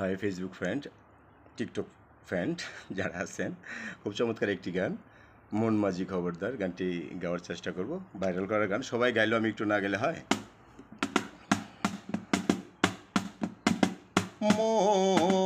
হয় Facebook friend TikTok friend যারা আছেন, খুব চমৎকার একটি গান, মন মাঝি খবরদার, গানটি গাওয়ার চেষ্টা করব ভাইরাল করার গান, সবাই গাইলেও আমি একটু না গেলে হয়। মন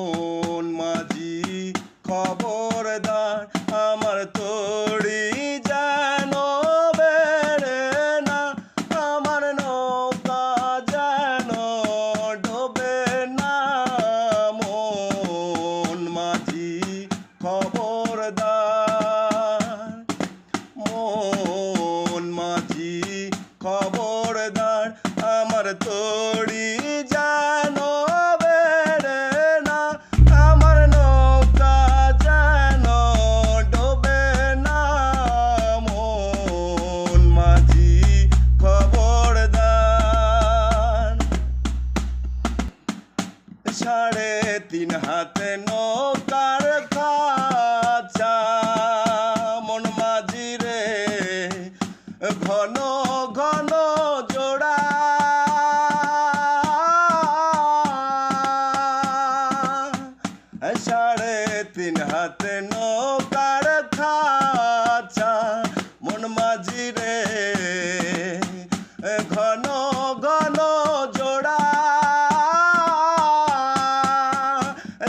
তিন হাতে নৌকার মন মাঝি রে ঘন ঘন জোড়া। সাড়ে তিন হাতে নৌকার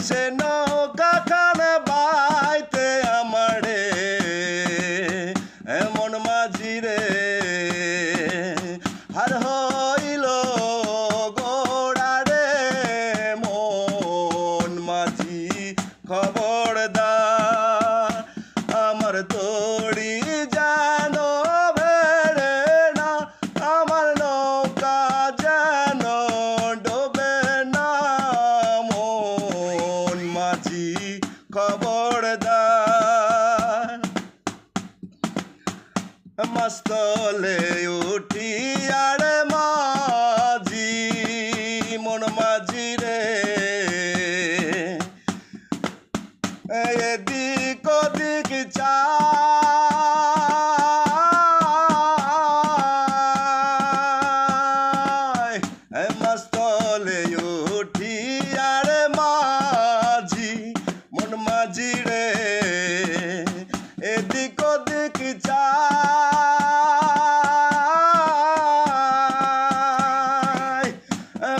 সে নৌকা খান বাইতে আমারে, এমন মাঝি রে। হার হইল গোড়া রে, মন মাঝি খবরদার খবরদার। মস্তলে উঠি আর মাঝি মন মাঝি রে। এদিক ওদিক চাই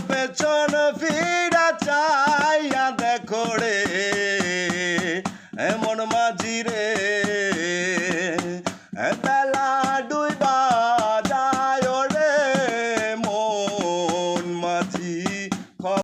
পেছন ফিরা চাই